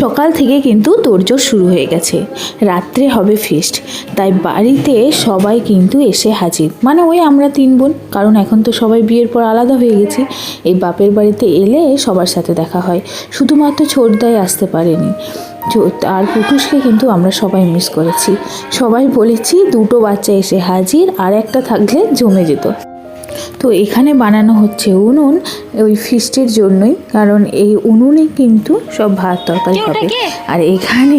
সকাল থেকে কিন্তু তোড়জোড় শুরু হয়ে গেছে। রাত্রে হবে ফিস্ট তাই বাড়িতে সবাই কিন্তু এসে হাজির। মানে ওই আমরা তিন বোন, কারণ এখন তো সবাই বিয়ের পর আলাদা হয়ে গেছি। এই বাপের বাড়িতে এলে সবার সাথে দেখা হয়, শুধুমাত্র ছোটদাই আসতে পারেনি। আর পুটুসকে কিন্তু আমরা সবাই মিস করেছি। সবাই বলেছি দুটো বাচ্চা এসে হাজির, আর একটা থাকলে জমে যেত। তো এখানে বানানো হচ্ছে উনুন ওই ফিস্টের জন্যই কারণ এই উনুনে কিন্তু সব ভাত তরকারি হবে। আর এখানে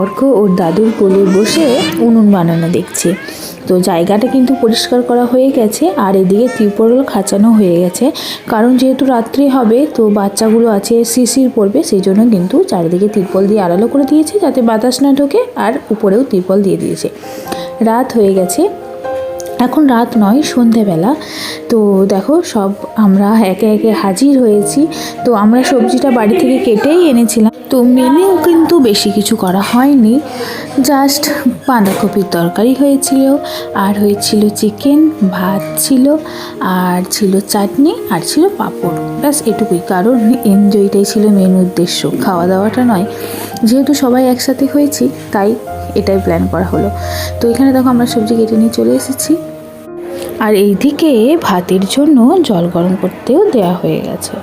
অর্ক ওর দাদুর কোলে বসে উনুন বানানো দেখছে। তো জায়গাটা কিন্তু পরিষ্কার করা হয়ে গেছে আর এদিকে ত্রিপল খাঁচানো হয়ে গেছে। কারণ যেহেতু রাত্রি হবে তো বাচ্চাগুলো আছে শিশির পড়বে সেই জন্য কিন্তু চারিদিকে ত্রিপল দিয়ে আড়ালো করে দিয়েছে যাতে বাতাস না ঢোকে আর উপরেও ত্রিপল দিয়ে দিয়েছে। রাত হয়ে গেছে এখন রাত নয়, সন্ধেবেলা। তো দেখো সব আমরা একে একে হাজির হয়েছি। তো আমরা সবজিটা বাড়ি থেকে কেটেই এনেছিলাম। তো মেনেও কিন্তু বেশি কিছু করা হয়নি। জাস্ট বাঁধাকপির তরকারি হয়েছিল, আর হয়েছিল চিকেন, ভাত ছিল, আর ছিল চাটনি, আর ছিল পাঁপড়। ব্যাস, এটুকুই। কারণ এনজয়টাই ছিল মেন উদ্দেশ্য। খাওয়া দাওয়াটা নয়। যেহেতু সবাই একসাথে হয়েছি, তাই এটাই প্ল্যান করা হলো। তো এখানে দেখো আমরা সবজি কেটে নিয়ে চলে এসেছি। আর এইদিকে ভাতের জন্য জল গরম করতেও দেয়া হয়ে গেছে।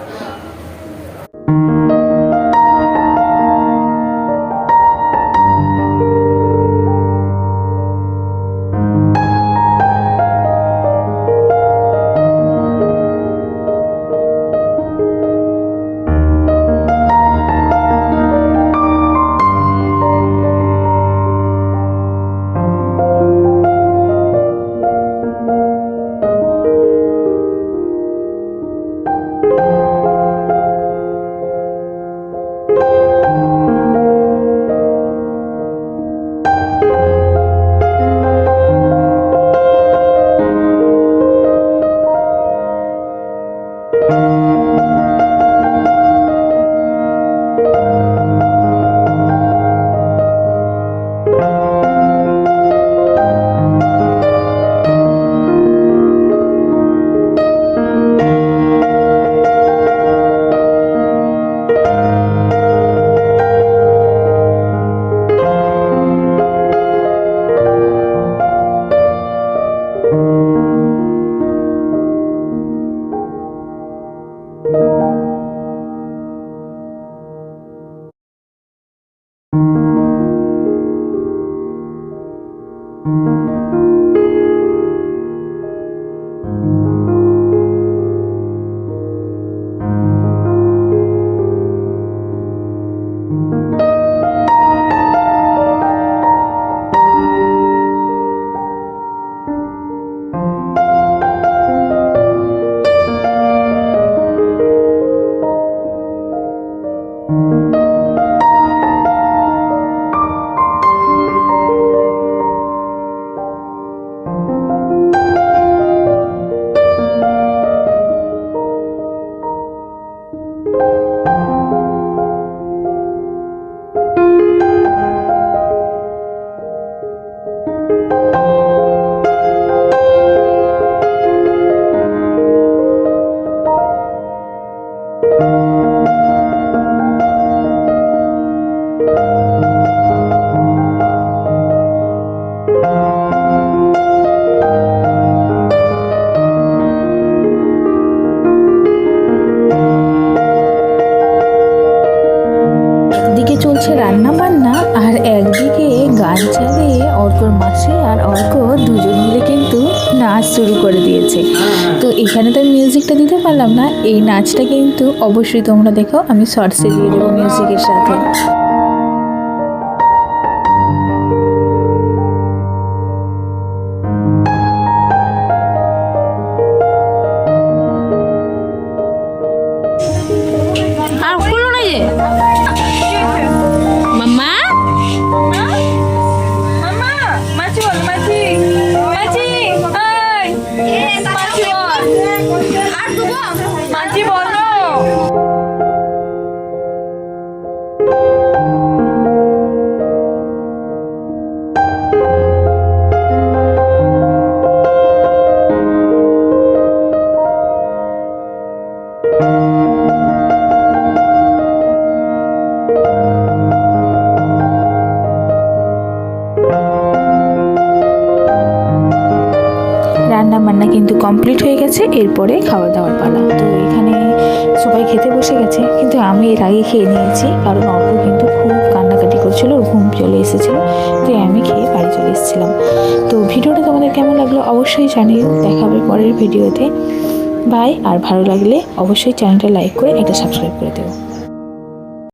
অর্কর মাসি আর অর্ক দুজন মিলে কিন্তু নাচ শুরু করে দিয়েছে। তো এখানে তো আমি মিউজিকটা দিতে পারলাম না, এই নাচটা কিন্তু অবশ্যই তোমরা দেখো, আমি শর্টসে দিয়ে দেবো মিউজিকের সাথে। আর খুলো মাছি বল। রান্না কিন্তু কমপ্লিট হয়ে গেছে, এরপরে খাওয়া দাওয়ার পালা। তো এখানে সবাই খেতে বসে গেছে, কিন্তু আমি এর আগে খেয়ে নিয়েছি, কারণ অল্প কিন্তু খুব কান্নাকাটি করছিল ঘুম চলে এসেছিল তো আমি খেয়ে বাড়ি চলে এসেছিলাম। তো ভিডিওটা তোমাদের কেমন লাগল অবশ্যই জানিও, দেখাবে পরের ভিডিওতে। বাই, আর ভালো লাগলে অবশ্যই চ্যানেলটা লাইক করে এটা সাবস্ক্রাইব করে দেবো